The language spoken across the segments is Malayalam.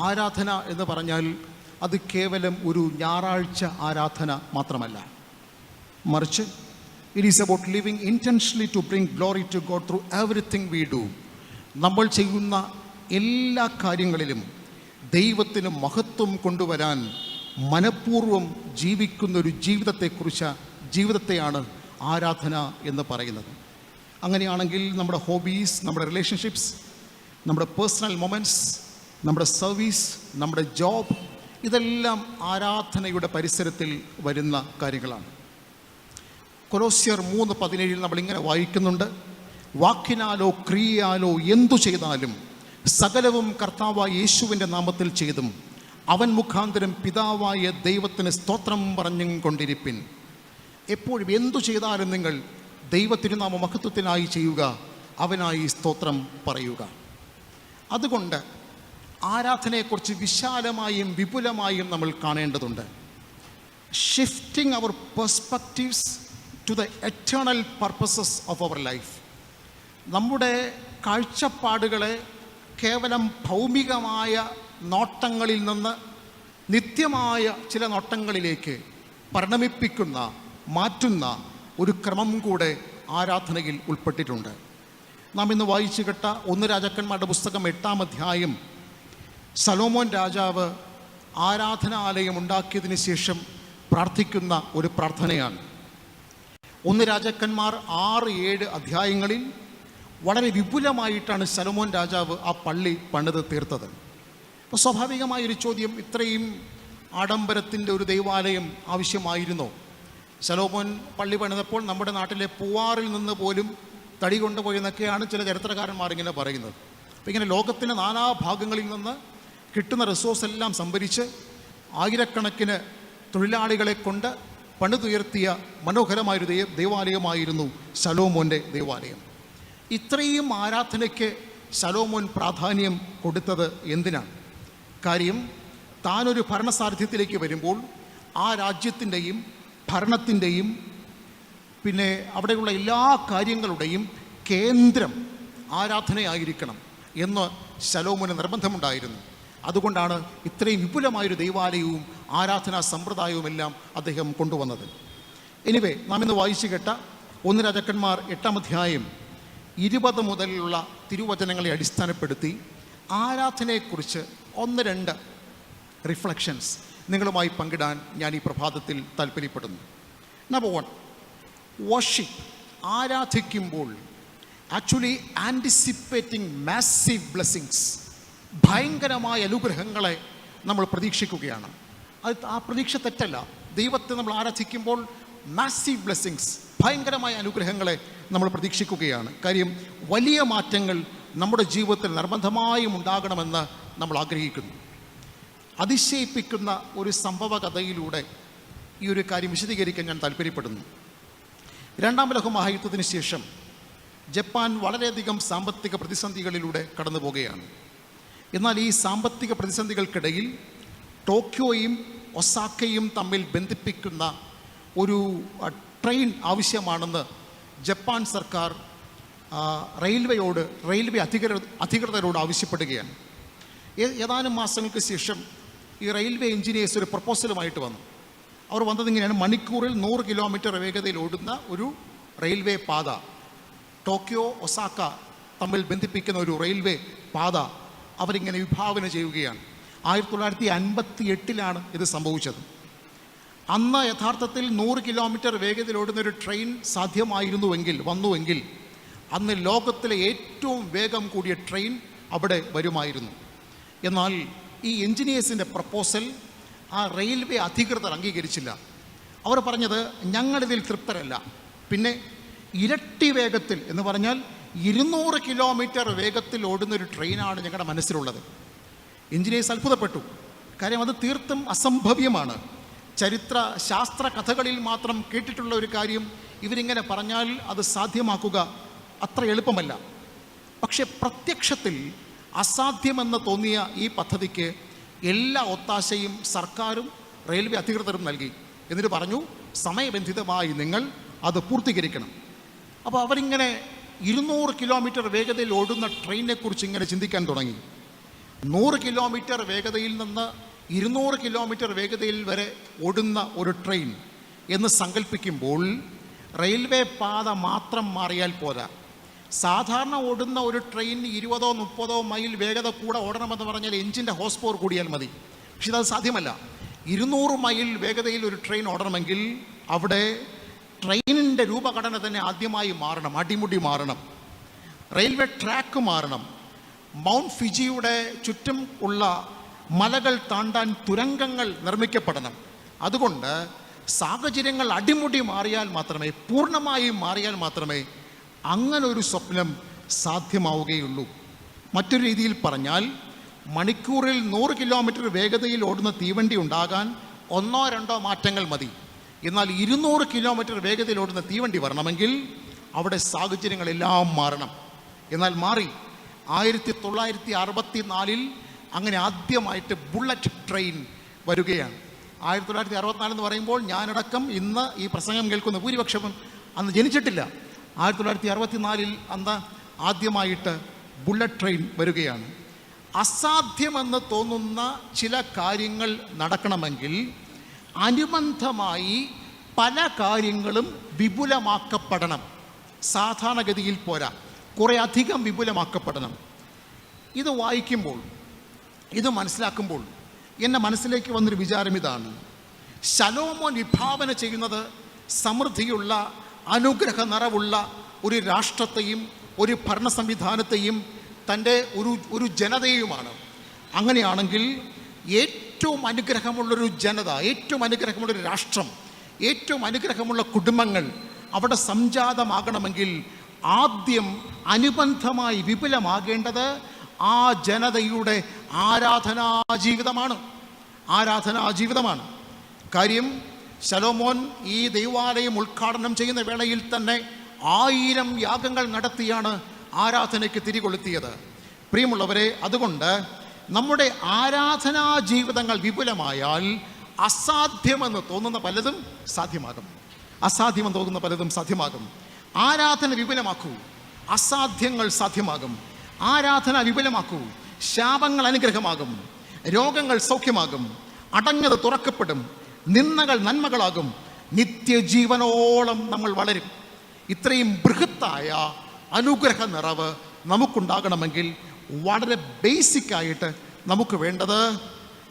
ആരാധന എന്ന് പറഞ്ഞാൽ അത് കേവലം ഒരു ഞായറാഴ്ച ആരാധന മാത്രമല്ല. മറിച്ച് it is about living intentionally to bring glory to God through everything we do നമ്മൾ ചെയ്യുന്ന എല്ലാ കാര്യങ്ങളിലും ദൈവത്തിന് മഹത്വം കൊണ്ടുവരാൻ മനഃപൂർവം ജീവിക്കുന്ന ഒരു ജീവിതത്തെക്കുറിച്ച് ജീവിതത്തെയാണ് ആരാധന എന്ന് പറയുന്നത്. അങ്ങനെയാണെങ്കിൽ നമ്മുടെ ഹോബീസ് നമ്മുടെ റിലേഷൻഷിപ്സ് നമ്മുടെ പേഴ്സണൽ മൊമെന്റ്സ് നമ്മുടെ സർവീസ് നമ്മുടെ ജോബ് ഇതെല്ലാം ആരാധനയുടെ പരിസരത്തിൽ വരുന്ന കാര്യങ്ങളാണ്. കൊലോസ്യർ മൂന്ന് പതിനേഴിൽ നമ്മൾ ഇങ്ങനെ വായിക്കുന്നുണ്ട്. വാക്കിനാലോ ക്രിയയാലോ എന്തു ചെയ്താലും സകലവും കർത്താവായ യേശുവിന്റെ നാമത്തിൽ ചെയ്തും അവൻ മുഖാന്തരം പിതാവായ ദൈവത്തിന് സ്തോത്രം പറഞ്ഞും കൊണ്ടിരിപ്പിൻ. എപ്പോഴും എന്തു ചെയ്താലും നിങ്ങൾ ദൈവത്തിരുനാമ മഹത്വത്തിനായി ചെയ്യുക അവനായി സ്തോത്രം പറയുക. അതുകൊണ്ട് ആരാധനയെക്കുറിച്ച് വിശാലമായും വിപുലമായും നമ്മൾ കാണേണ്ടതുണ്ട്. Shifting our perspectives to the eternal purposes of our life നമ്മുടെ കാഴ്ചപ്പാടുകളെ കേവലം ഭൗമികമായ നോട്ടങ്ങളിൽ നിന്ന് നിത്യമായ ചില നോട്ടങ്ങളിലേക്ക് പരിണമിപ്പിക്കുന്ന മാറ്റുന്ന ഒരു ക്രമം കൂടെ ആരാധനയിൽ ഉൾപ്പെട്ടിട്ടുണ്ട്. നാം ഇന്ന് വായിച്ചു കേട്ട ഒന്ന് രാജാക്കന്മാരുടെ പുസ്തകം എട്ടാം അധ്യായം സലോമോൻ രാജാവ് ആരാധനാലയം ഉണ്ടാക്കിയതിന് ശേഷം പ്രാർത്ഥിക്കുന്ന ഒരു പ്രാർത്ഥനയാണ്. ഒന്ന് രാജാക്കന്മാർ ആറ് ഏഴ് അധ്യായങ്ങളിൽ വളരെ വിപുലമായിട്ടാണ് സലോമോൻ രാജാവ് ആ പള്ളി പണിത് തീർത്തത്. അപ്പോൾ സ്വാഭാവികമായൊരു ചോദ്യം ഇത്രയും ആഡംബരത്തിന്റെ ഒരു ദൈവാലയം ആവശ്യമായിരുന്നോ? സലോമോൻ പള്ളി പണിതപ്പോൾ നമ്മുടെ നാട്ടിലെ പൂവാറിൽ നിന്ന് പോലും തടി കൊണ്ടുപോയെന്നൊക്കെയാണ് ചില ചരിത്രകാരന്മാർ ഇങ്ങനെ പറയുന്നത്. അപ്പോൾ ഇങ്ങനെ ലോകത്തിന്റെ നാനാ ഭാഗങ്ങളിൽ നിന്ന് കിട്ടുന്ന റിസോഴ്സ് എല്ലാം സംഭരിച്ച് ആയിരക്കണക്കിന് തൊഴിലാളികളെ കൊണ്ട് പണിതുയർത്തിയ മനോഹരമായൊരു ദൈവ ദേവാലയമായിരുന്നു ശലോമോന്റെ ദേവാലയം. ഇത്രയും ആരാധനയ്ക്ക് ശലോമോൻ പ്രാധാന്യം കൊടുത്തത് എന്തിനാണ്? കാര്യം താനൊരു ഭരണസാരഥ്യത്തിലേക്ക് വരുമ്പോൾ ആ രാജ്യത്തിന്റെയും ഭരണത്തിന്റെയും പിന്നെ അവിടെയുള്ള എല്ലാ കാര്യങ്ങളുടെയും കേന്ദ്രം ആരാധനയായിരിക്കണം എന്ന് ശലോമോന് നിർബന്ധമുണ്ടായിരുന്നു. അതുകൊണ്ടാണ് ഇത്രയും വിപുലമായൊരു ദൈവാലയവും ആരാധനാ സമ്പ്രദായവും എല്ലാം അദ്ദേഹം കൊണ്ടുവന്നത്. എനിവേ നാം ഇന്ന് വായിച്ചു കേട്ട ഒന്ന് രാജാക്കന്മാർ എട്ടാം അധ്യായം ഇരുപത് മുതലുള്ള തിരുവചനങ്ങളെ അടിസ്ഥാനപ്പെടുത്തി ആരാധനയെക്കുറിച്ച് ഒന്ന് രണ്ട് റിഫ്ലക്ഷൻസ് നിങ്ങളുമായി പങ്കിടാൻ ഞാൻ ഈ പ്രഭാതത്തിൽ താല്പര്യപ്പെടുന്നു നമ്പർ വൺ വർഷിപ്പ് ആരാധിക്കുമ്പോൾ ആക്ച്വലി ആന്റിസിപ്പേറ്റിംഗ് മാസീവ് ബ്ലെസ്സിങ്സ് ഭയങ്കരമായ അനുഗ്രഹങ്ങളെ നമ്മൾ പ്രതീക്ഷിക്കുകയാണ്. അത് ആ പ്രതീക്ഷ തെറ്റല്ല. ദൈവത്തെ നമ്മൾ ആരാധിക്കുമ്പോൾ മാസീവ് ബ്ലെസ്സിങ്സ് ഭയങ്കരമായ അനുഗ്രഹങ്ങളെ നമ്മൾ പ്രതീക്ഷിക്കുകയാണ്. കാര്യം വലിയ മാറ്റങ്ങൾ നമ്മുടെ ജീവിതത്തിൽ നിർബന്ധമായും ഉണ്ടാകണമെന്ന് നമ്മൾ ആഗ്രഹിക്കുന്നു. അതിശയിപ്പിക്കുന്ന ഒരു സംഭവ കഥയിലൂടെ ഈ ഒരു കാര്യം വിശദീകരിക്കാൻ ഞാൻ താല്പര്യപ്പെടുന്നു. രണ്ടാം ലോക മഹായുദ്ധത്തിന് ശേഷം ജപ്പാൻ വളരെയധികം സാമ്പത്തിക പ്രതിസന്ധികളിലൂടെ കടന്നു പോകുകയാണ് എന്നാൽ ഈ സാമ്പത്തിക പ്രതിസന്ധികൾക്കിടയിൽ ടോക്കിയോയും ഒസാക്കയും തമ്മിൽ ബന്ധിപ്പിക്കുന്ന ഒരു ട്രെയിൻ ആവശ്യമാണെന്ന് ജപ്പാൻ സർക്കാർ റെയിൽവേയോട് റെയിൽവേ അധികൃത അധികൃതരോട് ആവശ്യപ്പെടുകയാണ്. ഏതാനും മാസങ്ങൾക്ക് ശേഷം ഈ റെയിൽവേ എഞ്ചിനീയേഴ്സ് ഒരു പ്രപ്പോസലുമായിട്ട് വന്നു. അവർ വന്നത് ഇങ്ങനെയാണ്. മണിക്കൂറിൽ നൂറ് കിലോമീറ്റർ വേഗതയിൽ ഓടുന്ന ഒരു റെയിൽവേ പാത. ടോക്കിയോ ഒസാക്ക തമ്മിൽ ബന്ധിപ്പിക്കുന്ന ഒരു റെയിൽവേ പാത അവരിങ്ങനെ വിഭാവന ചെയ്യുകയാണ്. ആയിരത്തി തൊള്ളായിരത്തി അൻപത്തി എട്ടിലാണ് ഇത് സംഭവിച്ചത്. അന്ന് യഥാർത്ഥത്തിൽ നൂറ് കിലോമീറ്റർ വേഗതയിൽ ഓടുന്ന ഒരു ട്രെയിൻ സാധ്യമായിരുന്നുവെങ്കിൽ വന്നുവെങ്കിൽ അന്ന് ലോകത്തിലെ ഏറ്റവും വേഗം കൂടിയ ട്രെയിൻ അവിടെ വരുമായിരുന്നു. എന്നാൽ ഈ എഞ്ചിനീയേഴ്സിന്റെ പ്രപ്പോസൽ ആ റെയിൽവേ അധികൃതർ അംഗീകരിച്ചില്ല. അവർ പറഞ്ഞത് ഞങ്ങളിതിൽ തൃപ്തരല്ല. പിന്നെ ഇരട്ടി വേഗത്തിൽ എന്ന് പറഞ്ഞാൽ ഇരുന്നൂറ് കിലോമീറ്റർ വേഗത്തിൽ ഓടുന്ന ഒരു ട്രെയിനാണ് ഞങ്ങളുടെ മനസ്സിലുള്ളത്. എഞ്ചിനീയേഴ്സ് അത്ഭുതപ്പെട്ടു. കാര്യം അത് തീർത്തും അസംഭവ്യമാണ്. ചരിത്ര ശാസ്ത്ര കഥകളിൽ മാത്രം കേട്ടിട്ടുള്ള ഒരു കാര്യം ഇവരിങ്ങനെ പറഞ്ഞാൽ അത് സാധ്യമാക്കുക അത്ര എളുപ്പമല്ല. പക്ഷേ പ്രത്യക്ഷത്തിൽ അസാധ്യമെന്ന് തോന്നിയ ഈ പദ്ധതിക്ക് എല്ലാ ഒത്താശയും സർക്കാരും റെയിൽവേ അധികൃതരും നൽകി. എന്നിട്ട് പറഞ്ഞു സമയബന്ധിതമായി നിങ്ങൾ അത് പൂർത്തീകരിക്കണം. അപ്പോൾ അവരിങ്ങനെ ഇരുന്നൂറ് കിലോമീറ്റർ വേഗതയിൽ ഓടുന്ന ട്രെയിനിനെക്കുറിച്ച് ഇങ്ങനെ ചിന്തിക്കാൻ തുടങ്ങി. നൂറ് കിലോമീറ്റർ വേഗതയിൽ നിന്ന് ഇരുന്നൂറ് കിലോമീറ്റർ വേഗതയിൽ വരെ ഓടുന്ന ഒരു ട്രെയിൻ എന്ന് സങ്കല്പിക്കുമ്പോൾ റെയിൽവേ പാത മാത്രം മാറിയാൽ പോരാ. സാധാരണ ഓടുന്ന ഒരു ട്രെയിൻ ഇരുപതോ മുപ്പതോ മൈൽ വേഗത കൂടെ ഓടണമെന്ന് പറഞ്ഞാൽ എഞ്ചിന്റെ ഹോസ് പവർ കൂടിയാൽ മതി. പക്ഷെ അത് സാധ്യമല്ല. ഇരുന്നൂറ് മൈൽ വേഗതയിൽ ഒരു ട്രെയിൻ ഓടണമെങ്കിൽ അവിടെ ട്രെയിനിന്റെ രൂപഘടന തന്നെ ആദ്യമായി മാറണം അടിമുടി മാറണം. റെയിൽവേ ട്രാക്ക് മാറണം. മൗണ്ട് ഫിജിയുടെ ചുറ്റും ഉള്ള മലകൾ താണ്ടാൻ തുരങ്കങ്ങൾ നിർമ്മിക്കപ്പെടണം. അതുകൊണ്ട് സാഹചര്യങ്ങൾ അടിമുടി മാറിയാൽ മാത്രമേ പൂർണമായും മാറിയാൽ മാത്രമേ അങ്ങനൊരു സ്വപ്നം സാധ്യമാവുകയുള്ളൂ. മറ്റൊരു രീതിയിൽ പറഞ്ഞാൽ മണിക്കൂറിൽ നൂറ് കിലോമീറ്റർ വേഗതയിൽ ഓടുന്ന തീവണ്ടി ഉണ്ടാകാൻ ഒന്നോ രണ്ടോ മാറ്റങ്ങൾ മതി. എന്നാൽ ഇരുന്നൂറ് കിലോമീറ്റർ വേഗതയിൽ ഓടുന്ന തീവണ്ടി വരണമെങ്കിൽ അവിടെ സാഹചര്യങ്ങളെല്ലാം മാറണം. എന്നാൽ മാറി ആയിരത്തി തൊള്ളായിരത്തി അറുപത്തി നാലിൽ അങ്ങനെ ആദ്യമായിട്ട് ബുള്ളറ്റ് ട്രെയിൻ വരികയാണ്. ആയിരത്തി തൊള്ളായിരത്തി അറുപത്തിനാല് എന്ന് പറയുമ്പോൾ ഞാനടക്കം ഇന്ന് ഈ പ്രസംഗം കേൾക്കുന്ന ഭൂരിപക്ഷം അന്ന് ജനിച്ചിട്ടില്ല. ആയിരത്തി തൊള്ളായിരത്തി അറുപത്തിനാലിൽ അന്ന് ആദ്യമായിട്ട് ബുള്ളറ്റ് ട്രെയിൻ വരികയാണ്. അസാധ്യമെന്ന് തോന്നുന്ന ചില കാര്യങ്ങൾ നടക്കണമെങ്കിൽ അനുബന്ധമായി പല കാര്യങ്ങളും വിപുലമാക്കപ്പെടണം. സാധാരണഗതിയിൽ പോരാ. കുറേ അധികം വിപുലമാക്കപ്പെടണം. ഇത് വായിക്കുമ്പോൾ ഇത് മനസ്സിലാക്കുമ്പോൾ എന്റെ മനസ്സിലേക്ക് വന്നൊരു വിചാരം ഇതാണ്. ശലോമോൻ വിഭാവന ചെയ്യുന്നത് സമൃദ്ധിയുള്ള അനുഗ്രഹ നിറവുള്ള ഒരു രാഷ്ട്രത്തെയും ഒരു ഭരണ സംവിധാനത്തെയും തന്റെ ഒരു ഒരു ജനതയുമാണ് അങ്ങനെയാണെങ്കിൽ ഏറ്റവും അനുഗ്രഹമുള്ളൊരു ജനത ഏറ്റവും അനുഗ്രഹമുള്ളൊരു രാഷ്ട്രം ഏറ്റവും അനുഗ്രഹമുള്ള കുടുംബങ്ങൾ അവിടെ സംജാതമാകണമെങ്കിൽ ആദ്യം അനുബന്ധമായി വിപുലമാകേണ്ടത് ആ ജനതയുടെ ആരാധനാ ജീവിതമാണ്. ആരാധനാ ജീവിതമാണ്. കാര്യം ശലോമോൻ ഈ ദൈവാലയം ഉദ്ഘാടനം ചെയ്യുന്ന വേളയിൽ തന്നെ ആയിരം യാഗങ്ങൾ നടത്തിയാണ് ആരാധനയ്ക്ക് തിരികൊളുത്തിയത്. പ്രിയമുള്ളവരെ അതുകൊണ്ട് നമ്മുടെ ആരാധനാ ജീവിതങ്ങൾ വിപുലമായാൽ അസാധ്യമെന്ന് തോന്നുന്ന പലതും സാധ്യമാകും. അസാധ്യമെന്ന് തോന്നുന്ന പലതും സാധ്യമാകും. ആരാധന വിപുലമാക്കൂ അസാധ്യങ്ങൾ സാധ്യമാകും. ആരാധന വിപുലമാക്കൂ ശാപങ്ങൾ അനുഗ്രഹമാകും. രോഗങ്ങൾ സൗഖ്യമാകും. അടഞ്ഞത് തുറക്കപ്പെടും. നിന്ദകൾ നന്മകളാകും. നിത്യജീവനോളം നമ്മൾ വളരും. ഇത്രയും ബൃഹത്തായ അനുഗ്രഹ നിറവ് നമുക്കുണ്ടാകണമെങ്കിൽ വളരെ ബേസിക് ആയിട്ട് നമുക്ക് വേണ്ടത്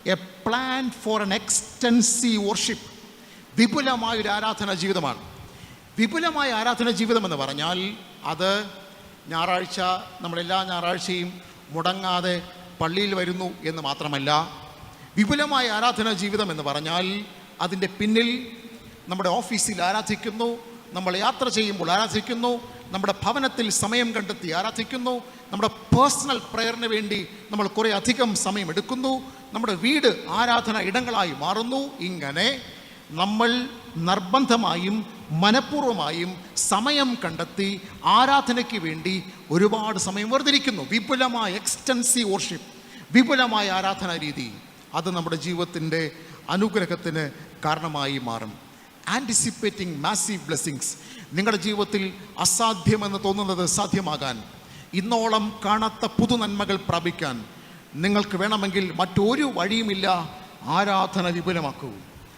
a plan for an extensive worship വിപുലമായ ഒരു ആരാധന ജീവിതമാണ്. വിപുലമായ ആരാധന ജീവിതം എന്ന് പറഞ്ഞാൽ അത് ഞായറാഴ്ച നമ്മളെല്ലാ ഞായറാഴ്ചയും മുടങ്ങാതെ പള്ളിയിൽ വരുന്നു എന്ന് മാത്രമല്ല വിപുലമായ ആരാധന ജീവിതം എന്ന് പറഞ്ഞാൽ അതിന്റെ പിന്നിൽ നമ്മുടെ ഓഫീസിൽ ആരാധിക്കുന്നു നമ്മൾ യാത്ര ചെയ്യുമ്പോൾ ആരാധിക്കുന്നു നമ്മുടെ ഭവനത്തിൽ സമയം കണ്ടെത്തി ആരാധിക്കുന്നു. നമ്മുടെ പേഴ്സണൽ പ്രയറിന് വേണ്ടി നമ്മൾ കുറേ അധികം സമയം എടുക്കുന്നു. നമ്മുടെ വീട് ആരാധന ഇടങ്ങളായി മാറുന്നു. ഇങ്ങനെ നമ്മൾ നിർബന്ധമായും മനഃപൂർവമായും സമയം കണ്ടെത്തി ആരാധനയ്ക്ക് വേണ്ടി ഒരുപാട് സമയം വേർതിരിക്കുന്നു. വിപുലമായ എക്സ്റ്റൻസീവ് വർഷിപ്പ് വിപുലമായ ആരാധനാ രീതി. അത് നമ്മുടെ ജീവിതത്തിന്റെ അനുഗ്രഹത്തിന് കാരണമായി മാറും. ആന്റിസിപ്പേറ്റിംഗ് മാസീവ് ബ്ലെസ്സിങ്സ് നിങ്ങളുടെ ജീവിതത്തിൽ അസാധ്യമെന്ന് തോന്നുന്നത് സാധ്യമാകാൻ ഇന്നോളം കാണാത്ത പുതു നന്മകൾ പ്രാപിക്കാൻ നിങ്ങൾക്ക് വേണമെങ്കിൽ മറ്റൊരു വഴിയുമില്ല. ആരാധന വിപുലമാക്കൂ.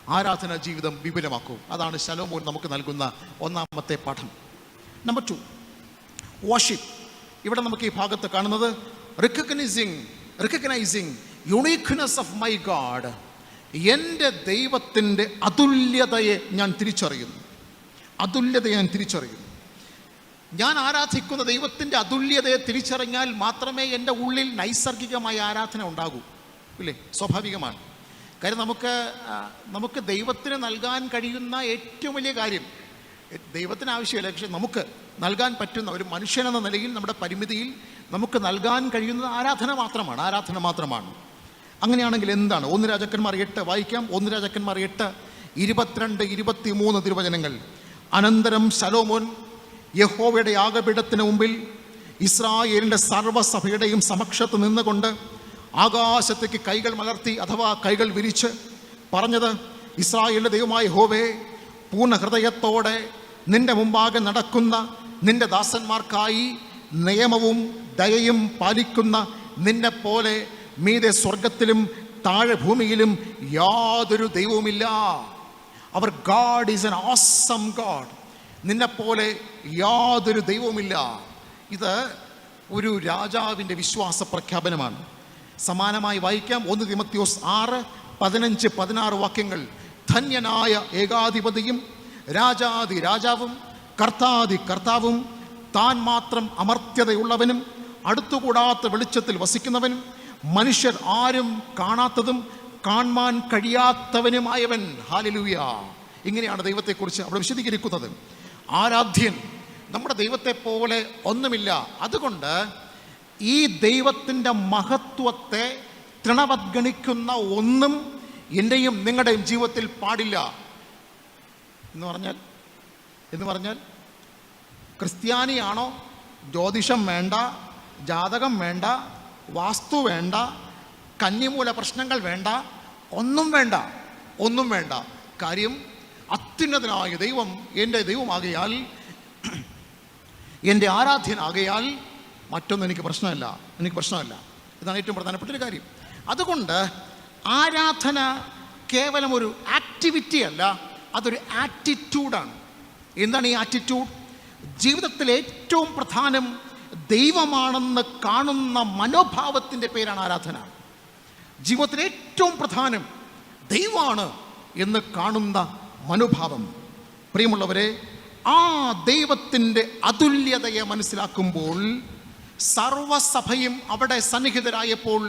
ആരാധന ജീവിതം വിപുലമാക്കൂ. അതാണ് ശലോമോൻ നമുക്ക് നൽകുന്ന ഒന്നാമത്തെ പാഠം. നമ്പർ ടു വാഷിപ്പ് ഇവിടെ നമുക്ക് ഈ ഭാഗത്ത് കാണുന്നത് recognising recognising uniqueness of my God എന്റെ ദൈവത്തിന്റെ അതുല്യതയെ ഞാൻ തിരിച്ചറിയുന്നു. അതുല്യതയെ ഞാൻ തിരിച്ചറിയുന്നു. ഞാൻ ആരാധിക്കുന്ന ദൈവത്തിന്റെ അതുല്യതയെ തിരിച്ചറിഞ്ഞാൽ മാത്രമേ എന്റെ ഉള്ളിൽ നൈസർഗികമായ ആരാധന ഉണ്ടാകൂ. ഇല്ലേ? സ്വാഭാവികമാണ്. കാര്യം നമുക്ക് നമുക്ക് ദൈവത്തിന് നൽകാൻ കഴിയുന്ന ഏറ്റവും വലിയ കാര്യം ദൈവത്തിന് ആവശ്യമില്ല. പക്ഷെ നമുക്ക് നൽകാൻ പറ്റുന്ന ഒരു മനുഷ്യനെന്ന നിലയിൽ നമ്മുടെ പരിമിതിയിൽ നമുക്ക് നൽകാൻ കഴിയുന്നത് ആരാധന മാത്രമാണ്. ആരാധന മാത്രമാണ്. അങ്ങനെയാണെങ്കിൽ എന്താണ്? ഒന്ന് രാജാക്കന്മാർ എട്ട് വായിക്കാം. ഒന്ന് രാജാക്കന്മാർ എട്ട് ഇരുപത്തിരണ്ട് ഇരുപത്തി മൂന്ന് തിരുവചനങ്ങൾ. അനന്തരം സലോമോൻ യഹോവയുടെ യാഗപീഠത്തിന് മുമ്പിൽ ഇസ്രായേലിന്റെ സർവസഭയുടെയും സമക്ഷത്ത് നിന്നുകൊണ്ട് ആകാശത്തേക്ക് കൈകൾ മലർത്തി അഥവാ കൈകൾ വിരിച്ച് പറഞ്ഞത് ഇസ്രായേലിന്റെ ദൈവമായ ഹോവേ പൂർണ ഹൃദയത്തോടെ നിന്റെ മുമ്പാകെ നടക്കുന്ന നിന്റെ ദാസന്മാർക്കായി നിയമവും ദയയും പാലിക്കുന്ന നിന്നെ പോലെ മീതെ സ്വർഗത്തിലും താഴെ ഭൂമിയിലും യാതൊരു ദൈവവുമില്ല. Our God is an awesome God നിന്നെപ്പോലെ യാതൊരു ദൈവവുമില്ല. ഇത് ഒരു രാജാവിന്റെ വിശ്വാസ പ്രഖ്യാപനമാണ്. സമാനമായി വായിക്കാം. ഒന്ന് തിമത്യോസ് ആറ് പതിനഞ്ച് പതിനാറ് വാക്യങ്ങൾ. ധന്യനായ ഏകാധിപതിയും രാജാതി രാജാവും കർത്താതി കർത്താവും താൻ മാത്രം അമർത്യതയുള്ളവനും അടുത്തുകൂടാത്ത വെളിച്ചത്തിൽ വസിക്കുന്നവനും മനുഷ്യർ ആരും കാണാത്തതും കാണാൻ കഴിയാത്തവനുമായവൻ. ഹാലലൂയ ഇങ്ങനെയാണ് ദൈവത്തെക്കുറിച്ച് അവിടെ വിശദീകരിക്കുന്നത്. ആരാധ്യൻ നമ്മുടെ ദൈവത്തെ പോലെ ഒന്നുമില്ല. അതുകൊണ്ട് ഈ ദൈവത്തിന്റെ മഹത്വത്തെ തൃണവദ്ഗണിക്കുന്ന ഒന്നും എന്റെയും നിങ്ങളുടെയും ജീവിതത്തിൽ പാടില്ല. എന്ന് പറഞ്ഞാൽ? എന്ന് പറഞ്ഞാൽ ക്രിസ്ത്യാനിയാണോ? ജ്യോതിഷം വേണ്ട ജാതകം വേണ്ട വാസ്തു വേണ്ട കന്നിമൂല പ്രശ്നങ്ങൾ വേണ്ട ഒന്നും വേണ്ട ഒന്നും വേണ്ട. കാര്യം അത്യുന്നതനായ ദൈവം എന്റെ ദൈവമാകയാൽ എന്റെ ആരാധ്യനാകയാൽ മറ്റൊന്നും എനിക്ക് പ്രശ്നമല്ല എനിക്ക് പ്രശ്നമല്ല. ഇതാണ് ഏറ്റവും പ്രധാനപ്പെട്ട ഒരു കാര്യം. അതുകൊണ്ട് ആരാധന കേവലം ഒരു ആക്ടിവിറ്റി അല്ല അതൊരു ആറ്റിറ്റ്യൂഡാണ് എന്താണ് ഈ ആറ്റിറ്റ്യൂഡ് ജീവിതത്തിൽ ഏറ്റവും പ്രധാനം ദൈവമാണെന്ന് കാണുന്ന മനോഭാവത്തിന്റെ പേരാണ് ആരാധന. ജീവിതത്തിൽ ഏറ്റവും പ്രധാനം ദൈവമാണ് എന്ന് കാണുന്ന മനോഭാവം. പ്രിയമുള്ളവരെ ആ ദൈവത്തിന്റെ അതുല്യതയെ മനസ്സിലാക്കുമ്പോൾ സർവസഭയും അവിടെ സന്നിഹിതരായപ്പോൾ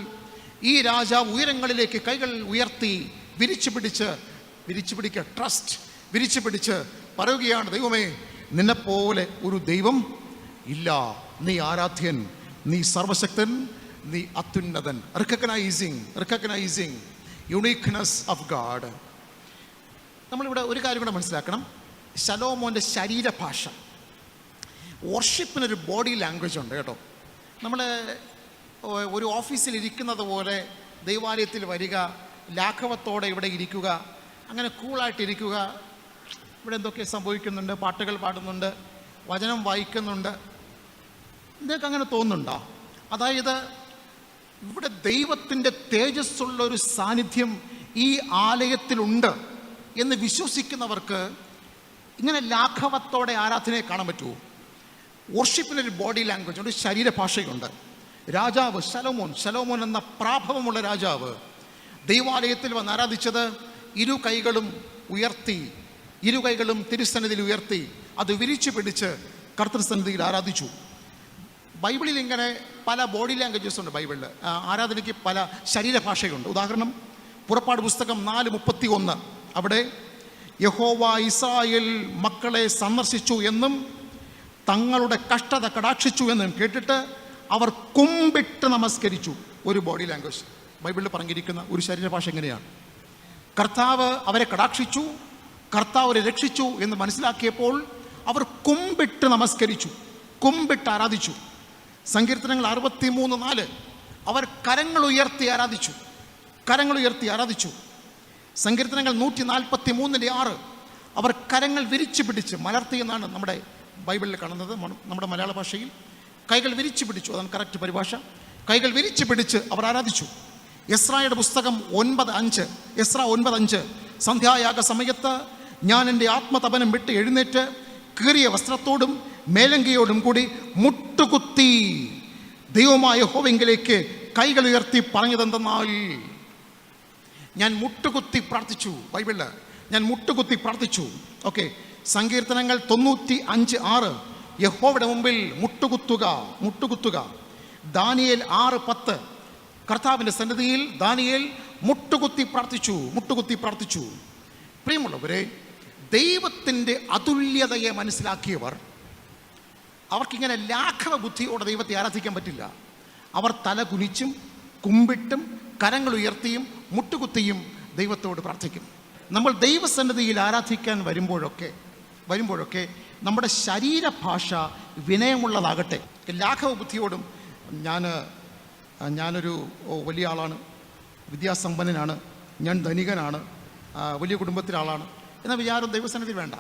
ഈ രാജാവ് ഉയരങ്ങളിലേക്ക് കൈകൾ ഉയർത്തി വിരിച്ചു പിടിച്ച് വിരിച്ചു പിടിക്കുക ട്രസ്റ്റ് വിരിച്ചു പിടിച്ച് പറയുകയാണ് ദൈവമേ നിന്നെപ്പോലെ ഒരു ദൈവം ഇല്ല. നീ ആരാധ്യൻ നീ സർവശക്തൻ നീ അത്യുന്നതൻ. Recognising recognising uniqueness of God നമ്മളിവിടെ ഒരു കാര്യം കൂടെ മനസ്സിലാക്കണം. ശലോമോന്റെ ശരീരഭാഷ. വർഷിപ്പിനൊരു ബോഡി ലാംഗ്വേജ് ഉണ്ട് കേട്ടോ. നമ്മൾ ഒരു ഓഫീസിൽ ഇരിക്കുന്നത് പോലെ ദൈവാലയത്തിൽ വരിക ലാഘവത്തോടെ ഇവിടെ ഇരിക്കുക അങ്ങനെ കൂളായിട്ടിരിക്കുക ഇവിടെ എന്തൊക്കെ സംഭവിക്കുന്നുണ്ട് പാട്ടുകൾ പാടുന്നുണ്ട് വചനം വായിക്കുന്നുണ്ട്. നിങ്ങൾക്ക് അങ്ങനെ തോന്നുന്നുണ്ടോ? അതായത് ഇവിടെ ദൈവത്തിന്റെ തേജസ്സുള്ള ഒരു സാന്നിധ്യം ഈ ആലയത്തിലുണ്ട് എന്ന് വിശ്വസിക്കുന്നവർക്ക് ഇങ്ങനെ ലാഘവത്തോടെ ആരാധനയെ കാണാൻ പറ്റുമോ? വർഷിപ്പിനൊരു ബോഡി ലാംഗ്വേജ് ഉണ്ട് ശരീരഭാഷയുണ്ട്. രാജാവ് ശലോമോൻ ശലോമോൻ എന്ന പ്രാഭവമുള്ള രാജാവ് ദൈവാലയത്തിൽ വന്ന് ആരാധിച്ചത്? ഇരു കൈകളും ഉയർത്തി ഇരു കൈകളും തിരുസന്നിധിയിൽ ഉയർത്തി അത് വിരിച്ചു പിടിച്ച് കർത്തൃസന്നിധിയിൽ ആരാധിച്ചു. ബൈബിളിൽ ഇങ്ങനെ പല ബോഡി ലാംഗ്വേജസ് ഉണ്ട് ബൈബിളിൽ ആരാധനയ്ക്ക് പല ശരീരഭാഷയുണ്ട്. ഉദാഹരണം പുറപ്പാട് പുസ്തകം നാല് മുപ്പത്തി ഒന്ന് അവിടെ യഹോവ ഇസ്രായേൽ മക്കളെ സന്ദർശിച്ചു എന്നും തങ്ങളുടെ കഷ്ടത കടാക്ഷിച്ചു എന്നും കേട്ടിട്ട് അവർ കുമ്പിട്ട് നമസ്കരിച്ചു. ഒരു ബോഡി ലാംഗ്വേജ്. ബൈബിളിൽ പറഞ്ഞിരിക്കുന്ന ഒരു ശരീരഭാഷ എങ്ങനെയാണ്? കർത്താവ് അവരെ കടാക്ഷിച്ചു കർത്താവ് അവരെ രക്ഷിച്ചു എന്ന് മനസ്സിലാക്കിയപ്പോൾ അവർ കുമ്പിട്ട് നമസ്കരിച്ചു കുമ്പിട്ട് ആരാധിച്ചു. സങ്കീർത്തനങ്ങൾ അറുപത്തി മൂന്ന് നാല്. അവർ കരങ്ങൾ ഉയർത്തി ആരാധിച്ചു. കരങ്ങൾ ഉയർത്തി ആരാധിച്ചു. സങ്കീർത്തനങ്ങൾ നൂറ്റി നാൽപ്പത്തി മൂന്നിന്റെ ആറ്. അവർ കരങ്ങൾ വിരിച്ചു പിടിച്ച് മലർത്തി എന്നാണ് നമ്മുടെ ബൈബിളിൽ കാണുന്നത് നമ്മുടെ മലയാള ഭാഷയിൽ. കൈകൾ വിരിച്ചു പിടിച്ചു അതാണ് കറക്റ്റ് പരിഭാഷ. കൈകൾ വിരിച്ചു പിടിച്ച് അവർ ആരാധിച്ചു. എസ്രായുടെ പുസ്തകം ഒൻപത് അഞ്ച്. എസ്ര ഒൻപത് അഞ്ച്. സന്ധ്യായാഗ സമയത്ത് ഞാൻ എന്റെ ആത്മതപനം വിട്ട് എഴുന്നേറ്റ് കീറിയ വസ്ത്രത്തോടും മേലങ്കിയോടും കൂടി മുട്ടുകുത്തി ദൈവമായ ഹോവെങ്കിലേക്ക് കൈകൾ ഉയർത്തി പറഞ്ഞതെന്തെന്നാൽ ഞാൻ മുട്ടുകുത്തി പ്രാർത്ഥിച്ചു. ബൈബിളിൽ ഞാൻ മുട്ടുകുത്തി പ്രാർത്ഥിച്ചു. ഓക്കെ. സങ്കീർത്തനങ്ങൾ തൊണ്ണൂറ്റി അഞ്ച് ആറ്. യഹോവയുടെ മുമ്പിൽ മുട്ടുകുത്തുക മുട്ടുകുത്തുക. ദാനിയേൽ ആറ് പത്ത്. കർത്താവിന്റെ സന്നിധിയിൽ ദാനിയേൽ മുട്ടുകുത്തി പ്രാർത്ഥിച്ചു മുട്ടുകുത്തി പ്രാർത്ഥിച്ചു. പ്രിയമുള്ളവരെ ദൈവത്തിന്റെ അതുല്യതയെ മനസ്സിലാക്കിയവർ അവർക്കിങ്ങനെ ലാഘവ ബുദ്ധിയോടെ ദൈവത്തെ ആരാധിക്കാൻ പറ്റില്ല. അവർ തല കുനിച്ചും കുമ്പിട്ടും കരങ്ങൾ ഉയർത്തിയും മുട്ടുകുത്തിയും ദൈവത്തോട് പ്രാർത്ഥിക്കും. നമ്മൾ ദൈവസന്നിധിയിൽ ആരാധിക്കാൻ വരുമ്പോഴൊക്കെ വരുമ്പോഴൊക്കെ നമ്മുടെ ശരീരഭാഷ വിനയമുള്ളതാകട്ടെ. ലാഘവ ബുദ്ധിയോടും ഞാൻ ഞാനൊരു വലിയ ആളാണ് വിദ്യാസമ്പന്നനാണ് ഞാൻ ധനികനാണ് വലിയ കുടുംബത്തിലെ ആളാണ് എന്ന വിചാരം ദൈവസന്നിധി വേണ്ട.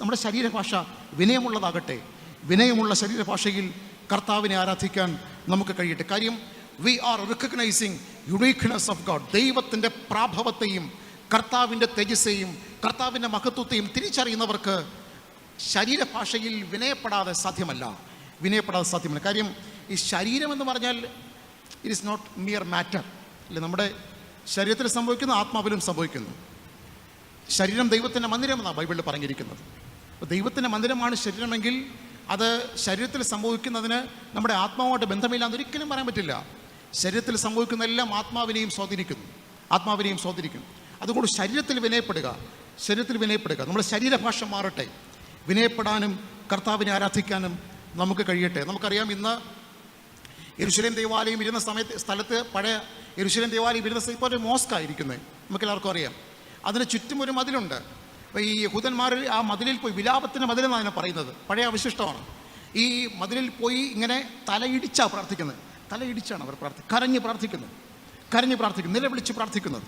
നമ്മുടെ ശരീരഭാഷ വിനയമുള്ളതാകട്ടെ. വിനയമുള്ള ശരീരഭാഷയിൽ കർത്താവിനെ ആരാധിക്കാൻ നമുക്ക് കഴിയട്ടെ. കാര്യം we are recognising uniqueness of God ദൈവത്തിന്റെ പ്രാഭവത്തെയും കർത്താവിന്റെ തേജസ്സെയും കർത്താവിന്റെ മഹത്വത്തെയും തിരിച്ചറിയുന്നവർക്ക് ശരീരഭാഷയിൽ വിനയപ്പെടാതെ സാധ്യമല്ല. വിനയപ്പെടാതെ സാധ്യമല്ല. കാര്യം ഈ ശരീരം എന്ന് പറഞ്ഞാൽ it is not mere matter അല്ലെ നമ്മുടെ ശരീരത്തിൽ സംഭവിക്കുന്നു ആത്മാവിലും സംഭവിക്കുന്നു. ശരീരം ദൈവത്തിന്റെ മന്ദിരമെന്നാണ് ബൈബിളിൽ പറഞ്ഞിരിക്കുന്നത്. അപ്പോൾ ദൈവത്തിന്റെ മന്ദിരമാണ് ശരീരമെങ്കിൽ അത് ശരീരത്തിൽ സംഭവിക്കുന്നതിന് നമ്മുടെ ആത്മാവുമായിട്ട് ബന്ധമില്ലാന്ന് ഒരിക്കലും പറയാൻ പറ്റില്ല. ശരീരത്തിൽ സംഭവിക്കുന്ന എല്ലാം ആത്മാവിനെയും സ്വാധീനിക്കുന്നു. ആത്മാവിനെയും സ്വാധീനിക്കുന്നു. അതുകൊണ്ട് ശരീരത്തിൽ വിനയപ്പെടുക. ശരീരത്തിൽ വിനയപ്പെടുക. നമ്മുടെ ശരീരഭാഷ മാറട്ടെ. വിനയപ്പെടാനും കർത്താവിനെ ആരാധിക്കാനും നമുക്ക് കഴിയട്ടെ. നമുക്കറിയാം ഇന്ന് യെരുശലേം ദേവാലയം ഇരുന്ന സമയത്ത് സ്ഥലത്ത് പഴയ യെരുശലേം ദേവാലയം ഇരുന്ന സ്ഥലത്ത് ഇപ്പോൾ ഒരു മോസ്കായിരിക്കുന്നത് നമുക്ക് എല്ലാവർക്കും അറിയാം. അതിന് ചുറ്റും ഒരു മതിലുണ്ട്. അപ്പോൾ ഈ യഹൂദന്മാർ ആ മതിലിൽ പോയി വിലാപത്തിന്റെ മതിലെന്നാണ് അതിനെ പറയുന്നത്. പഴയ അവശിഷ്ടമാണ്. ഈ മതിലിൽ പോയി ഇങ്ങനെ തലയിടിച്ചാണ് പ്രാർത്ഥിക്കുന്നത്. തലയിടിച്ചാണ് അവർ പ്രാർത്ഥി കരഞ്ഞ് പ്രാർത്ഥിക്കുന്നത് കരഞ്ഞ് പ്രാർത്ഥിക്കുന്നു നിലവിളിച്ച് പ്രാർത്ഥിക്കുന്നത്.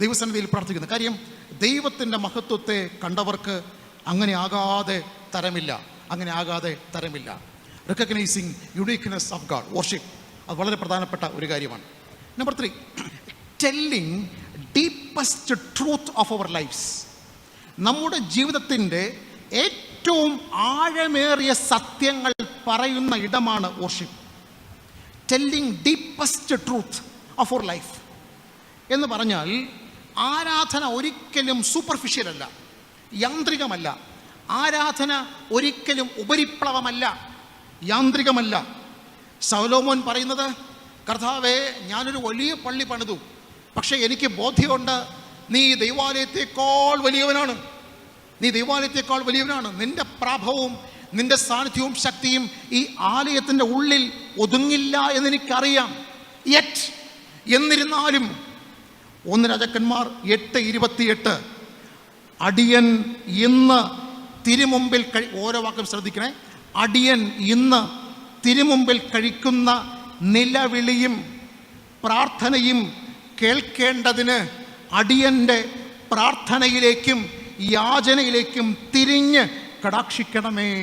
ദൈവസന്നിധിയിൽ പ്രാർത്ഥിക്കുന്നു. കാര്യം ദൈവത്തിന്റെ മഹത്വത്തെ കണ്ടവർക്ക് അങ്ങനെ ആകാതെ തരമില്ല. അങ്ങനെ ആകാതെ തരമില്ല. Recognising uniqueness of God worship അത് വളരെ പ്രധാനപ്പെട്ട ഒരു കാര്യമാണ്. Number three telling deepest truth of our lifes നമ്മുടെ ജീവിതത്തിന്റെ ഏറ്റവും ആഴമേറിയ സത്യങ്ങൾ പറയുന്ന ഇടമാണ് worship telling deepest truth of our life എന്ന് പറഞ്ഞാൽ ആരാധന ഒരിക്കലും സൂപ്പർഫിഷ്യൽ അല്ല യാന്ത്രികമല്ല. ആരാധന ഒരിക്കലും ഉപരിപ്ലവമല്ല യാന്ത്രികമല്ല. സൗലോമോൻ പറയുന്നത് കർത്താവേ ഞാനൊരു വലിയ പള്ളി പണിതു. പക്ഷേ എനിക്ക് ബോധ്യമുണ്ട് നീ ദൈവാലയത്തെക്കാൾ വലിയവനാണ്. നീ ദൈവാലയത്തെക്കാൾ വലിയവനാണ്. നിന്റെ പ്രാഭവും നിന്റെ സാന്നിധ്യവും ശക്തിയും ഈ ആലയത്തിന്റെ ഉള്ളിൽ ഒതുങ്ങില്ല എന്നെനിക്കറിയാം. യറ്റ് എന്നിരുന്നാലും ഒന്ന് രാജാക്കന്മാർ എട്ട് ഇരുപത്തിയെട്ട് അടിയൻ ഇന്ന് തിരുമുമ്പിൽ കഴി ഓരോ വാക്കും ശ്രദ്ധിക്കണേ. അടിയൻ ഇന്ന് തിരുമുമ്പിൽ കഴിക്കുന്ന നിലവിളിയും പ്രാർത്ഥനയും കേൾക്കേണ്ടതിന് അടിയന്റെ പ്രാർത്ഥനയിലേക്കും യാചനയിലേക്കും തിരിഞ്ഞ് കടാക്ഷിക്കണമേ.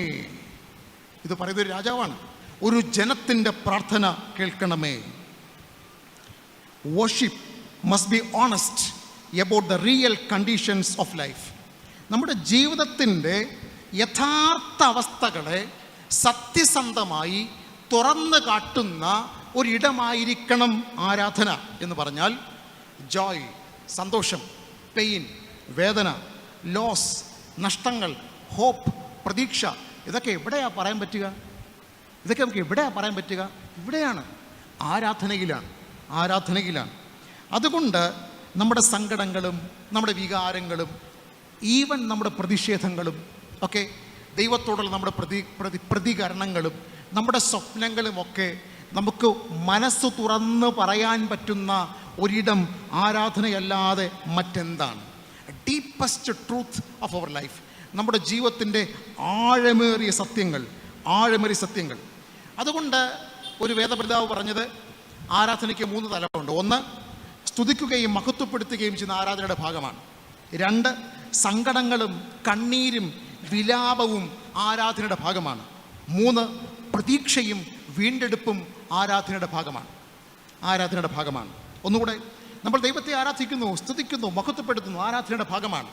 ഇത് പറയുന്ന ഒരു രാജാവാണ്. ഒരു ജനത്തിന്റെ പ്രാർത്ഥന കേൾക്കണമേ. Worship must be honest about the real conditions of life നമ്മുടെ ജീവിതത്തിന്റെ യഥാർത്ഥ അവസ്ഥകളെ സത്യസന്ധമായി തുറന്നു കാട്ടുന്ന ഒരിടമായിരിക്കണം ആരാധന എന്ന് പറഞ്ഞാൽ ജോയ് സന്തോഷം പെയിൻ വേദന ലോസ് നഷ്ടങ്ങൾ ഹോപ്പ് പ്രതീക്ഷ ഇതൊക്കെ എവിടെയാണ് പറയാൻ പറ്റുക? ഇതൊക്കെ നമുക്ക് എവിടെയാണ് പറയാൻ പറ്റുക? ഇവിടെയാണ് ആരാധനയിലാണ് ആരാധനയിലാണ്. അതുകൊണ്ട് നമ്മുടെ സങ്കടങ്ങളും നമ്മുടെ വികാരങ്ങളും ഈവൻ നമ്മുടെ പ്രതിഷേധങ്ങളും ഒക്കെ ദൈവത്തോടുള്ള നമ്മുടെ പ്രതി പ്രതി പ്രതികരണങ്ങളും നമ്മുടെ സ്വപ്നങ്ങളുമൊക്കെ നമുക്ക് മനസ്സ് തുറന്ന് പറയാൻ പറ്റുന്ന ഒരിടം ആരാധനയല്ലാതെ മറ്റെന്താണ്? Deepest truth of our life നമ്മുടെ ജീവിതത്തിന്റെ ആഴമേറിയ സത്യങ്ങൾ ആഴമേറിയ സത്യങ്ങൾ. അതുകൊണ്ട് ഒരു വേദപിതാവ് പറഞ്ഞത് ആരാധനയ്ക്ക് മൂന്ന് തലമുണ്ട്. ഒന്ന് സ്തുതിക്കുകയും മഹത്വപ്പെടുത്തുകയും ചെയ്യുന്ന ആരാധനയുടെ ഭാഗമാണ്. രണ്ട് സങ്കടങ്ങളും കണ്ണീരും വിലാപവും ആരാധനയുടെ ഭാഗമാണ്. മൂന്ന് പ്രതീക്ഷയും വീണ്ടെടുപ്പും ആരാധനയുടെ ഭാഗമാണ്. ആരാധനയുടെ ഭാഗമാണ്. ഒന്നുകൂടെ നമ്മൾ ദൈവത്തെ ആരാധിക്കുന്നു സ്തുതിക്കുന്നു മഹത്വപ്പെടുത്തുന്നു ആരാധനയുടെ ഭാഗമാണ്.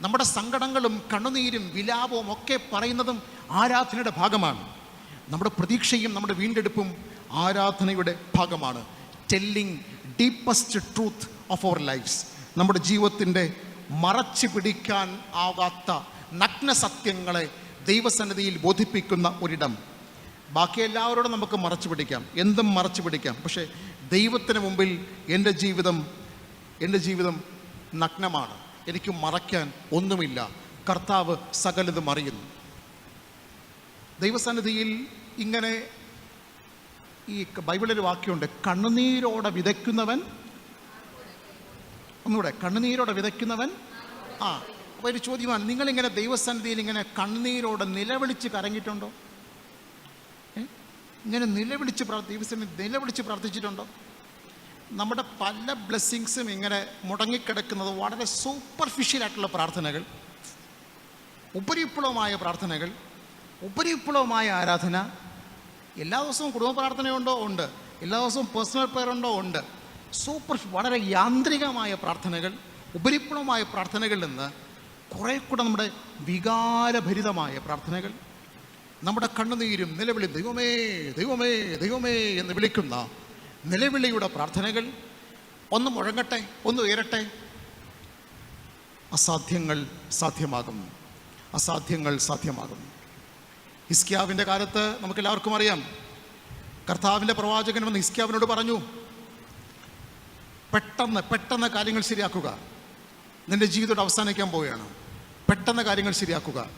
നമ്മുടെ സങ്കടങ്ങളും കണ്ണുനീരും വിലാപവും ഒക്കെ പറയുന്നതും ആരാധനയുടെ ഭാഗമാണ്. നമ്മുടെ പ്രതീക്ഷയും നമ്മുടെ വീണ്ടെടുപ്പും ആരാധനയുടെ ഭാഗമാണ്. Telling deepest truth of our lifes നമ്മുടെ ജീവിതത്തിന്റെ മറച്ചു പിടിക്കാൻ ആവാത്ത നഗ്നസത്യങ്ങളെ ദൈവസന്നിധിയിൽ ബോധിപ്പിക്കുന്ന ഒരിടം. ബാക്കി എല്ലാവരോടും നമുക്ക് മറച്ചു പിടിക്കാം. എന്തും മറച്ചു പിടിക്കാം. പക്ഷേ ദൈവത്തിന് മുമ്പിൽ എന്റെ ജീവിതം എന്റെ ജീവിതം നഗ്നമാണ്. എനിക്ക് മറയ്ക്കാൻ ഒന്നുമില്ല. കർത്താവ് സകലതും അറിയുന്നു. ദൈവസന്നിധിയിൽ ഇങ്ങനെ ഈ ബൈബിളിൽ വാക്യമുണ്ട്. കണ്ണുനീരോടെ വിതയ്ക്കുന്നവൻ ഒന്നുകൂടെ. കണ്ണുനീരോടെ വിതയ്ക്കുന്നവൻ ആ. അപ്പോൾ ഒരു ചോദ്യമാണ്. നിങ്ങളിങ്ങനെ ദൈവസന്നിധിയിൽ ഇങ്ങനെ കണ്ണുനീരോടെ നിലവിളിച്ച് കരങ്ങിയിട്ടുണ്ടോ? ഇങ്ങനെ നിലവിളിച്ച് പ്രാർത്ഥി ദിവസം നിലവിളിച്ച് പ്രാർത്ഥിച്ചിട്ടുണ്ടോ? നമ്മുടെ പല ബ്ലെസ്സിങ്സും ഇങ്ങനെ മുടങ്ങിക്കിടക്കുന്നത് വളരെ സൂപ്പർഫിഷ്യൽ ആയിട്ടുള്ള പ്രാർത്ഥനകൾ ഉപരിപ്ലവമായ പ്രാർത്ഥനകൾ ഉപരിപ്ലവമായ ആരാധന എല്ലാ ദിവസവും കുടുംബ പ്രാർത്ഥനയുണ്ടോ? ഉണ്ട്. എല്ലാ ദിവസവും പേഴ്സണൽ പ്രെയർ ഉണ്ടോ? ഉണ്ട്. സൂപ്പർ വളരെ യാന്ത്രികമായ പ്രാർത്ഥനകൾ ഉപരിപ്ലവമായ പ്രാർത്ഥനകളിൽ നിന്ന് കുറേ കൂടെ നമ്മുടെ വികാരഭരിതമായ പ്രാർത്ഥനകൾ നമ്മുടെ കണ്ണുനീരും നിലവിളി ദൈവമേ ദൈവമേ ദൈവമേ എന്ന് വിളിക്കുന്ന നിലവിളിയുടെ പ്രാർത്ഥനകൾ ഒന്ന് മുഴങ്ങട്ടെ ഒന്ന് ഉയരട്ടെ. അസാധ്യങ്ങൾ സാധ്യമാകും. അസാധ്യങ്ങൾ സാധ്യമാകും. ഹിസ്ക്യാവിന്റെ കാലത്ത് നമുക്കെല്ലാവർക്കും അറിയാം. കർത്താവിന്റെ പ്രവാചകൻ വന്ന് ഹിസ്ക്യാവിനോട് പറഞ്ഞു പെട്ടെന്ന് പെട്ടെന്ന് കാര്യങ്ങൾ ശരിയാക്കുക. നിന്റെ ജീവിതം അവസാനിക്കാൻ പോവുകയാണ്. പെട്ടെന്ന് കാര്യങ്ങൾ ശരിയാക്കുക.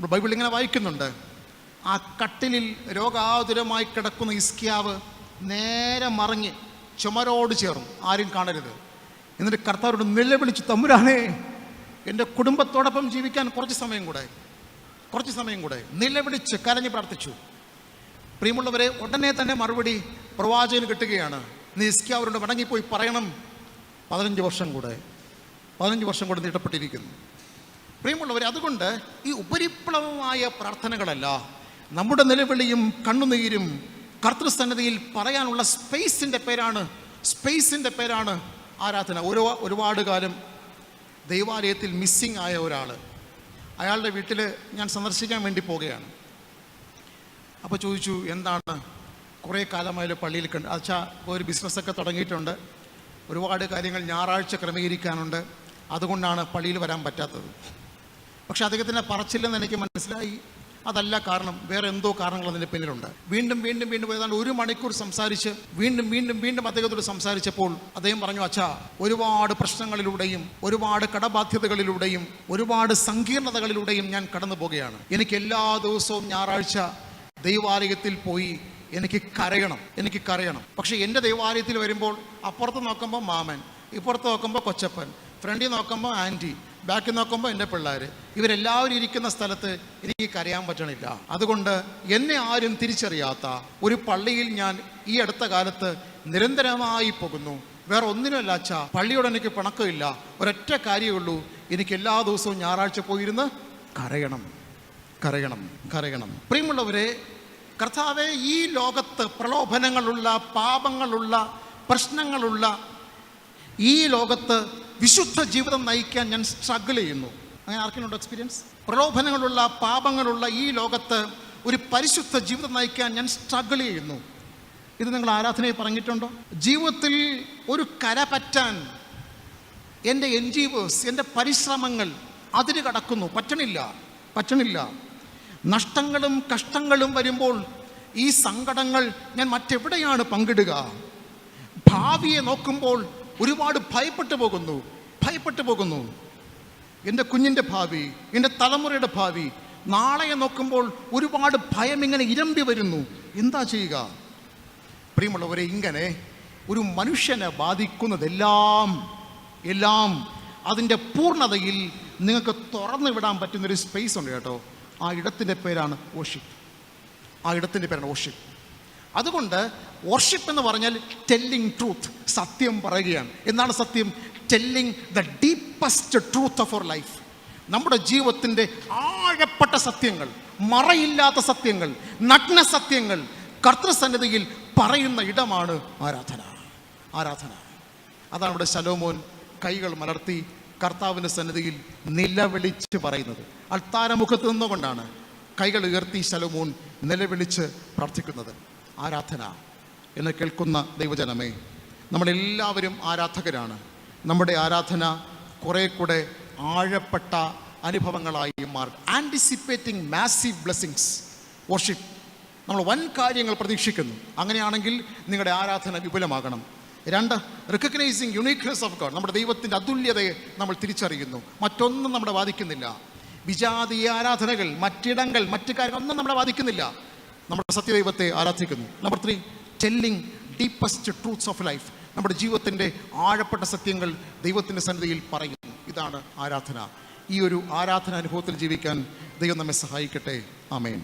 ബൈബിൾ ഇങ്ങനെ വായിക്കുന്നുണ്ട്. ആ കട്ടിലിൽ രോഗാതുരമായി കിടക്കുന്ന ഇസ്കിയാവ് നേരെ മറിഞ്ഞ് ചുമരോട് ചേർന്നു. ആരും കാണരുത്. എന്നിട്ട് കർത്താവരോട് നിലവിളിച്ച് തമ്പുരാനേ എന്റെ കുടുംബത്തോടൊപ്പം ജീവിക്കാൻ കുറച്ച് സമയം കൂടെ. കുറച്ച് സമയം കൂടെ. നിലവിളിച്ച് കരഞ്ഞ് പ്രാർത്ഥിച്ചു. പ്രിയമുള്ളവരെ ഉടനെ തന്നെ മറുപടി പ്രവാചകന് കിട്ടുകയാണ്. നീ ഇസ്കി അവരോട് മടങ്ങിപ്പോയി പറയണം. പതിനഞ്ച് വർഷം കൂടെ. പതിനഞ്ച് വർഷം കൂടെ നീട്ടപ്പെട്ടിരിക്കുന്നു. പ്രിയമുള്ളവരെ അതുകൊണ്ട് ഈ ഉപരിപ്ലവമായ പ്രാർത്ഥനകളല്ല നമ്മുടെ നിലവിളിയും കണ്ണുനീരും കർത്തൃസന്നതിയിൽ പറയാനുള്ള സ്പേസിന്റെ പേരാണ് സ്പേസിന്റെ പേരാണ് ആരാധന. ഒരു ഒരുപാട് കാലം ദൈവാലയത്തിൽ മിസ്സിങ് ആയ ഒരാൾ അയാളുടെ വീട്ടിൽ ഞാൻ സന്ദർശിക്കാൻ വേണ്ടി പോവുകയാണ്. അപ്പോൾ ചോദിച്ചു എന്താണ്? കുറേ കാലമായാലും പള്ളിയിൽ കണ്ട് അച്ഛാ ഒരു ബിസിനസ്സൊക്കെ തുടങ്ങിയിട്ടുണ്ട്. ഒരുപാട് കാര്യങ്ങൾ ഞായറാഴ്ച ക്രമീകരിക്കാനുണ്ട്. അതുകൊണ്ടാണ് പള്ളിയിൽ വരാൻ പറ്റാത്തത്. പക്ഷെ അദ്ദേഹത്തിന്റെ പറച്ചില്ലെന്ന് എനിക്ക് മനസ്സിലായി. അതല്ല കാരണം വേറെ എന്തോ കാരണങ്ങൾ അതിന്റെ പിന്നിലുണ്ട് വീണ്ടും വീണ്ടും വീണ്ടും ഏതാണ്ട് ഒരു മണിക്കൂർ സംസാരിച്ച് വീണ്ടും വീണ്ടും വീണ്ടും അദ്ദേഹത്തോട് സംസാരിച്ചപ്പോൾ അദ്ദേഹം പറഞ്ഞു അച്ഛാ ഒരുപാട് പ്രശ്നങ്ങളിലൂടെയും ഒരുപാട് കടബാധ്യതകളിലൂടെയും ഒരുപാട് സങ്കീർണതകളിലൂടെയും ഞാൻ കടന്നു പോകുകയാണ് എനിക്ക് എല്ലാ ദിവസവും ഞായറാഴ്ച ദൈവാലയത്തിൽ പോയി എനിക്ക് കരയണം എനിക്ക് കരയണം. പക്ഷേ എന്റെ ദൈവാലയത്തിൽ വരുമ്പോൾ അപ്പുറത്ത് നോക്കുമ്പോൾ മാമൻ ഇപ്പുറത്ത് നോക്കുമ്പോൾ കൊച്ചപ്പൻ ഫ്രണ്ടിൽ നോക്കുമ്പോൾ ആന്റി ബാക്കിൽ നോക്കുമ്പോൾ എന്റെ പിള്ളേർ ഇവരെല്ലാവരും ഇരിക്കുന്ന സ്ഥലത്ത് എനിക്ക് കരയാൻ പറ്റണില്ല. അതുകൊണ്ട് എന്നെ ആരും തിരിച്ചറിയാത്ത ഒരു പള്ളിയിൽ ഞാൻ ഈ അടുത്ത കാലത്ത് നിരന്തരമായി പോകുന്നു. വേറെ ഒന്നിനുമല്ല അച്ഛ പള്ളിയോട് എനിക്ക് പിണക്കമില്ല. ഒരൊറ്റ കാര്യമേ ഉള്ളൂ. എനിക്ക് എല്ലാ ദിവസവും ഞായറാഴ്ച പോയിരുന്ന് കരയണം. കരയണം. കരയണം. പ്രിയമുള്ളവരെ കർത്താവെ ഈ ലോകത്ത് പ്രലോഭനങ്ങളുള്ള പാപങ്ങളുള്ള പ്രശ്നങ്ങളുള്ള ഈ ലോകത്ത് വിശുദ്ധ ജീവിതം നയിക്കാൻ ഞാൻ സ്ട്രഗിൾ ചെയ്യുന്നു. അങ്ങനെ ആർക്കെങ്കിലും എക്സ്പീരിയൻസ് പ്രലോഭനങ്ങളുള്ള പാപങ്ങളുള്ള ഈ ലോകത്ത് ഒരു പരിശുദ്ധ ജീവിതം നയിക്കാൻ ഞാൻ സ്ട്രഗിൾ ചെയ്യുന്നു. ഇത് നിങ്ങൾ ആരാധനയെ പറഞ്ഞിട്ടുണ്ടോ? ജീവിതത്തിൽ ഒരു കര പറ്റാൻ എന്റെ എൻ ജി ഓസ് എന്റെ പരിശ്രമങ്ങൾ അതിര് കടക്കുന്നു. പറ്റണില്ല പറ്റണില്ല. നഷ്ടങ്ങളും കഷ്ടങ്ങളും വരുമ്പോൾ ഈ സങ്കടങ്ങൾ ഞാൻ മറ്റെവിടെയാണ് പങ്കിടുക? ഭാവിയെ നോക്കുമ്പോൾ ഒരുപാട് ഭയപ്പെട്ടു പോകുന്നു ഭയപ്പെട്ടു പോകുന്നു. എന്റെ കുഞ്ഞിന്റെ ഭാവി എന്റെ തലമുറയുടെ ഭാവി നാളെ നോക്കുമ്പോൾ ഒരുപാട് ഭയം ഇങ്ങനെ ഇരമ്പി വരുന്നു. എന്താ ചെയ്യുക? പ്രിയമുള്ളവരെ ഇങ്ങനെ ഒരു മനുഷ്യനെ ബാധിക്കുന്നതെല്ലാം എല്ലാം അതിന്റെ പൂർണതയിൽ നിങ്ങൾക്ക് തുറന്നു വിടാൻ പറ്റുന്നൊരു സ്പേസ് ഉണ്ട് കേട്ടോ. ആ ഇടത്തിന്റെ പേരാണ് ഓഷിപ്പ് ആ ഇടത്തിന്റെ പേരാണ് ഓഷിപ്പ് അതുകൊണ്ട് വർഷിപ്പ് എന്ന് പറഞ്ഞാൽ ടെല്ലിങ് ട്രൂത്ത് സത്യം പറയുകയാണ്. എന്താണ് സത്യം? Telling the deepest truth of our life നമ്മുടെ ജീവിതത്തിന്റെ ആഴപ്പെട്ട സത്യങ്ങൾ മറയില്ലാത്ത സത്യങ്ങൾ നഗ്ന സത്യങ്ങൾ കർത്തൃസന്നിധിയിൽ പറയുന്ന ഇടമാണ് ആരാധന. ആരാധന. അതാണ് ഇവിടെ ശലോമോൻ കൈകൾ മലർത്തി കർത്താവിന്റെ സന്നിധിയിൽ നിലവിളിച്ച് പറയുന്നത്. അൾത്താരമുഖത്ത് നിന്നുകൊണ്ടാണ് കൈകൾ ഉയർത്തി ശലോമോൻ നിലവിളിച്ച് പ്രാർത്ഥിക്കുന്നത്. ആരാധന എന്ന് കേൾക്കുന്ന ദൈവജനമേ നമ്മളെല്ലാവരും ആരാധകരാണ്. നമ്മുടെ ആരാധന കുറേ കൂടെ ആഴപ്പെട്ട അനുഭവങ്ങളായി മാറും. ആന്റിസിപ്പേറ്റിംഗ് മാസീവ് ബ്ലെസ്സിങ്സ് വർഷിപ്പ് നമ്മൾ വൻ കാര്യങ്ങൾ പ്രതീക്ഷിക്കുന്നു. അങ്ങനെയാണെങ്കിൽ നിങ്ങളുടെ ആരാധന വിപുലമാകണം. രണ്ട് റിക്കഗ്നൈസിങ് യുണീക്നെസ് ഓഫ് ഗോഡ് നമ്മുടെ ദൈവത്തിന്റെ അതുല്യതയെ നമ്മൾ തിരിച്ചറിയുന്നു. മറ്റൊന്നും നമ്മളെ ബാധിക്കുന്നില്ല. വിജാതീയ ആരാധനകൾ മറ്റിടങ്ങൾ മറ്റു കാര്യങ്ങൾ ഒന്നും നമ്മളെ ബാധിക്കുന്നില്ല. നമ്മുടെ സത്യദൈവത്തെ ആരാധിക്കുന്നു. Number three telling deepest truths of life നമ്മുടെ ജീവിതത്തിന്റെ ആഴപ്പെട്ട സത്യങ്ങൾ ദൈവത്തിന്റെ സന്നിധിയിൽ പറയുന്നു. ഇതാണ് ആരാധന. ഈ ഒരു ആരാധന അനുഭവത്തിൽ ജീവിക്കാൻ ദൈവം നമ്മെ സഹായിക്കട്ടെ. ആമേൻ.